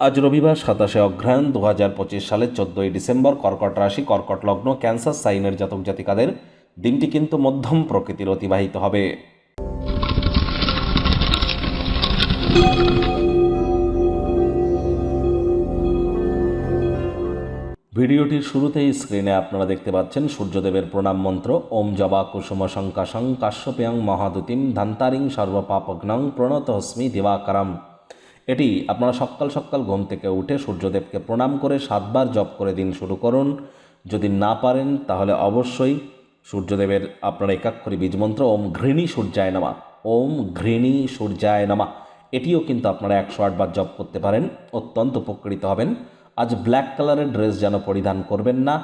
আজ রবিবার সাতাশে অগ্রহায়ণ দু হাজার পঁচিশ সালের চোদ্দোই ডিসেম্বর কর্কট রাশি, কর্কট লগ্ন, ক্যান্সার, সাইনের জাতক জাতিকাদের দিনটি কিন্তু মধ্যম প্রকৃতির অতিবাহিত হবে। ভিডিওটির শুরুতেই স্ক্রিনে আপনারা দেখতে পাচ্ছেন সূর্যদেবের প্রণাম মন্ত্র, ওম জবা কুসুম শঙ্কাশং, কাশ্যপেয়ং মহাদুতিম, ধান্তারিং সর্বপাপগ্নং প্রণত হস্মি দিবাকারম। এটি আপনারা সকাল সকাল ঘুম থেকে উঠে সূর্যদেবকে প্রণাম করে সাতবার জপ করে দিন শুরু করুন। যদি না পারেন, তাহলে অবশ্যই সূর্যদেবের আপনার একাক্ষরী বীজমন্ত্র ওম ঘৃণী সূর্যায় নামা। ওম ঘৃণী সূর্যায় নামা। এটিও কিন্তু আপনারা একশো আটবার জপ করতে পারেন, অত্যন্ত উপকৃত হবেন। আজ ব্ল্যাক কালারের ড্রেস যেন পরিধান করবেন না।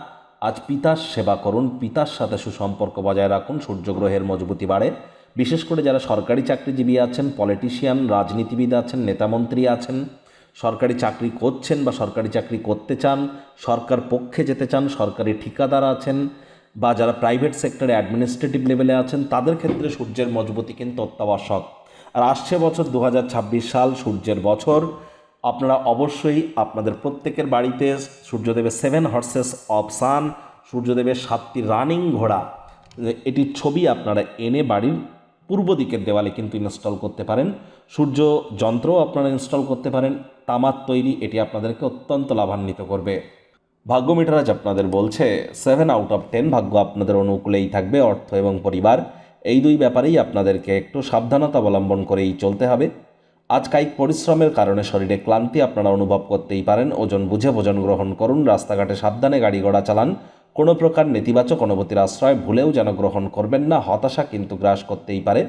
আজ পিতার সেবা করুন, পিতার সাথে সুসম্পর্ক বজায় রাখুন, সূর্যগ্রহের মজবুতি বাড়ে। বিশেষ করে যারা সরকারি চাকরিজীবী আছেন পলিটিশিয়ান রাজনীতিবিদ আছেন, নেতামন্ত্রী আছেন, সরকারি চাকরি করছেন বা সরকারি চাকরি করতে চান, সরকার পক্ষে যেতে চান, সরকারি ঠিকাদার আছেন বা যারা প্রাইভেট সেক্টরে অ্যাডমিনিস্ট্রেটিভ লেভেলে আছেন, তাদের ক্ষেত্রে সূর্যের মজবুতি কিন্তু অত্যাবশ্যক। আর আসছে বছর দু হাজার ছাব্বিশ সাল, সূর্যের বছর। আপনারা অবশ্যই আপনাদের প্রত্যেকের বাড়িতে সূর্যদেবের সেভেন হর্সেস অফ সান সূর্যদেবের সাতটি রানিং ঘোড়া, এটির ছবি আপনারা এনে বাড়ির পূর্ব দিকের দেওয়ালে কিন্তু ইনস্টল করতে পারেন। সূর্য যন্ত্রও আপনারা ইনস্টল করতে পারেন। তামার তৈরি, এটি আপনাদেরকে অত্যন্ত লাভান্বিত করবে। ভাগ্য মিটার আজ আপনাদের বলছে সেভেন আউট অফ টেন ভাগ্য আপনাদের অনুকূলেই থাকবে, অর্থ এবং পরিবার। এই দুই ব্যাপারেই আপনাদেরকে একটু সাবধানতা অবলম্বন করেই চলতে হবে। আজ কায়িক পরিশ্রমের কারণে শরীরে ক্লান্তি আপনারা অনুভব করতেই পারেন। ওজন বুঝে ভোজন গ্রহণ করুন, রাস্তাঘাটে সাবধানে গাড়ি ঘোড়া চালান। কোনো প্রকার নেতিবাচক অনুভূতির আশ্রয় ভুলেও যেন গ্রহণ করবেন না, হতাশা কিন্তু গ্রাস করতেই পারে।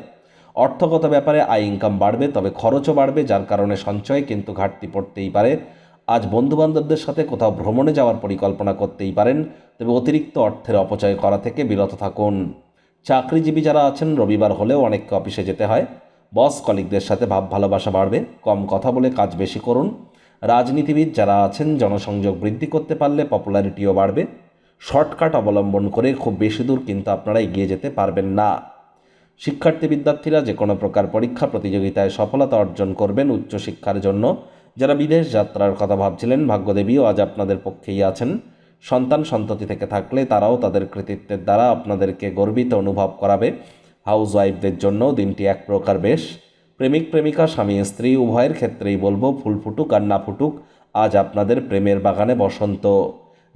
অর্থগত ব্যাপারে আয় ইনকাম বাড়বে, তবে খরচও বাড়বে, যার কারণে সঞ্চয়ে কিন্তু ঘাটতি পড়তেই পারে। আজ বন্ধুবান্ধবদের সাথে কোথাও ভ্রমণে যাওয়ার পরিকল্পনা করতেই পারেন, তবে অতিরিক্ত অর্থের অপচয় করা থেকে বিরত থাকুন। চাকরিজীবী যারা আছেন, রবিবার হলেও অনেককে অফিসে যেতে হয়। বস কলিগদের সাথে ভাব ভালোবাসা বাড়বে, কম কথা বলে কাজ বেশি করুন। রাজনীতিবিদ যারা আছেন, জনসংযোগ বৃদ্ধি করতে পারলে পপুলারিটিও বাড়বে। শর্টকাট অবলম্বন করে খুব বেশি দূর কিন্তু আপনারা এগিয়ে যেতে পারবেন না। শিক্ষার্থী বিদ্যার্থীরা যে কোনো প্রকার পরীক্ষা প্রতিযোগিতায় সফলতা অর্জন করবেন উচ্চশিক্ষার জন্য। যারা বিদেশ যাত্রার কথা ভাবছিলেন, ভাগ্যদেবীও আজ আপনাদের পক্ষেই আছেন। সন্তান সন্ততি থেকে থাকলে তারাও তাদের কৃতিত্বের দ্বারা আপনাদেরকে গর্বিত অনুভব করাবে। হাউস ওয়াইফদের জন্য দিনটি এক প্রকার বেশ। প্রেমিক, প্রেমিকা, স্বামী, স্ত্রী, উভয়ের ক্ষেত্রেই বলব, ফুল ফুটুক আর না ফুটুক, আজ আপনাদের প্রেমের বাগানে বসন্ত।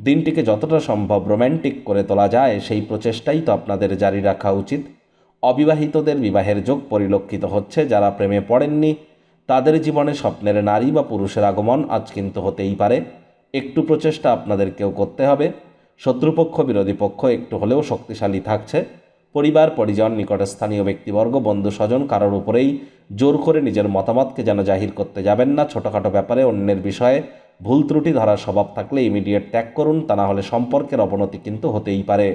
দিনটিকে যতটা সম্ভব রোম্যান্টিক করে তোলা যায়, সেই প্রচেষ্টাই তো আপনাদের জারি রাখা উচিত। অবিবাহিতদের বিবাহের যোগ পরিলক্ষিত হচ্ছে, যারা প্রেমে পড়েননি, তাদের জীবনে স্বপ্নের নারী বা পুরুষের আগমন আজ কিন্তু হতেই পারে। একটু প্রচেষ্টা আপনাদেরকেও করতে হবে। শত্রুপক্ষ, বিরোধী পক্ষ একটু হলেও শক্তিশালী থাকছে। পরিবার, পরিজন, নিকটস্থানীয় ব্যক্তিবর্গ বন্ধু স্বজন কারোর উপরেই জোর করে নিজের মতামতকে যেন জাহির করতে যাবেন না। ছোটোখাটো ব্যাপারে অন্যের বিষয়ে ভুল ত্রুটি ধরার স্বভাব থাকলে ইমিডিয়েট ত্যাগ করুন, তা না হলে সম্পর্কের অবনতি কিন্তু হতেই পারে।